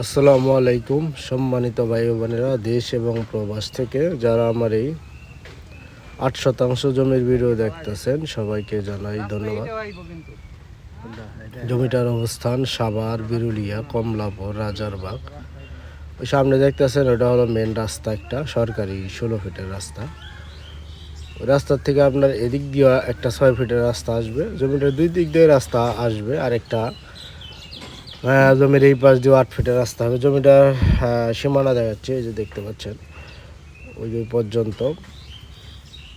আসসালামু আলাইকুম, সম্মানিত ভাই বোনেরা দেশ এবং প্রবাস থেকে যারা আমার এই আট শতাংশ জমির ভিডিও দেখতেছেন, সবাইকে জানাই ধন্যবাদ। জমিটার অবস্থান সাভার, বিরুলিয়া, কমলাপুর, রাজারবাগ। ওই সামনে দেখতেছেন, ওটা হলো মেন রাস্তা একটা, সরকারি ষোলো ফিটের রাস্তা। ওই রাস্তার থেকে আপনার এদিক দিয়ে একটা ছয় ফিটের রাস্তা আসবে। জমিটার দুই দিক দিয়ে রাস্তা আসবে আর একটা জমির এই পাশ দিয়ে আট ফিটের রাস্তা হবে। জমিটার আহ, সীমানা দেখা যাচ্ছে এই যে দেখতে পাচ্ছেন ওই যে পর্যন্ত।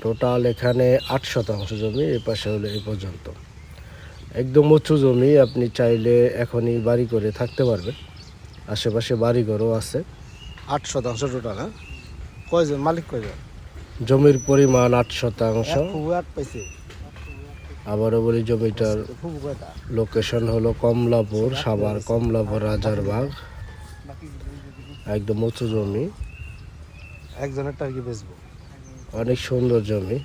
টোটাল এখানে আট শতাংশ জমি এই পাশে হলো এই পর্যন্ত। একদম উঁচু জমি আপনি চাইলে এখনই বাড়ি করে থাকতে পারবেন। আশেপাশে বাড়িঘরও আছে। আট শতাংশ টোটাল হ্যাঁ? কয়জন? মালিক কয়জন? জমির পরিমাণ আট শতাংশ। আট পাইছে। আবারও বলি জমিটার লোকেশন হলো কমলাপুর সাভার কমলাপুর রাজারবাগ একদম উঁচু জমি। একজনের টার্কি বেচবো। অনেক সুন্দর জমি।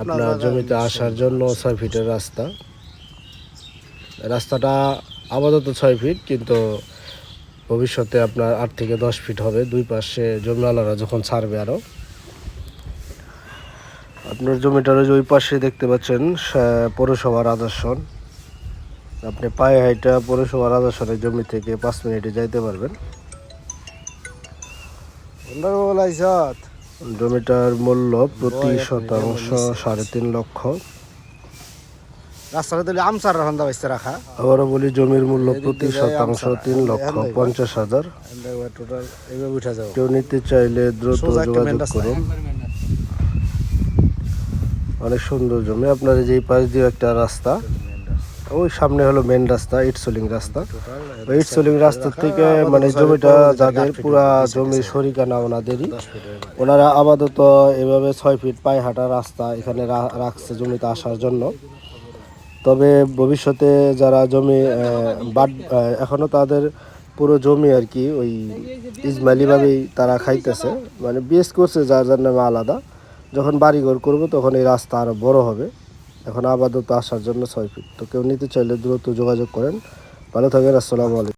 আপনার জমিতে আসার জন্য ছয় ফিটের রাস্তা। রাস্তাটা আপাতত ছয় ফিট কিন্তু ভবিষ্যতে আপনার আট থেকে দশ ফিট হবে। দুই পাশে জমিওয়ালারা যখন ছাড়বে আরও আপনার জমিটার ওই পাশে দেখতে পাচ্ছেন পৌরসভার আদর্শন। আপনি পায়ে হাইটা পৌরসভার আদর্শনের জমি থেকে পাঁচ মিনিটে যাইতে পারবেন। জমিটার মূল্য প্রতি শতাংশ সাড়ে তিন লক্ষ। রাখা রাখা। আবারও বলি জমির মূল্য প্রতি শতাংশ তিন লক্ষ পঞ্চাশ হাজার। কেউ নিতে চাইলে দ্রুত যোগাযোগ করুন। অনেক সুন্দর জমি। আপনার যে পাশ দিয়ে একটা রাস্তা ওই সামনে হলো মেন রাস্তা ইটসোলিং রাস্তা। ইটসোলিং রাস্তার থেকে মানে জমিটা যাদের পুরা জমি শরিকানা ওনাদেরই। ওনারা আপাতত এভাবে ছয় ফিট পায়ে হাঁটা রাস্তা এখানে রাখছে জমিতে আসার জন্য। তবে ভবিষ্যতে যারা জমি আহ, বাদ আহ, এখনও তাদের পুরো জমি আর কি ওই ইসমাইলিভাবেই তারা খাইতেছে। মানে বিএস করছে যার যার নামে আলাদা। যখন বাড়িঘর করব, তখন এই রাস্তা আরও বড় হবে। এখন আপাতত আসার জন্য ছয় ফিট তো কেউ নিতে চাইলে দ্রুত যোগাযোগ করেন। ভালো থাকবেন আসসালামু আলাইকুম।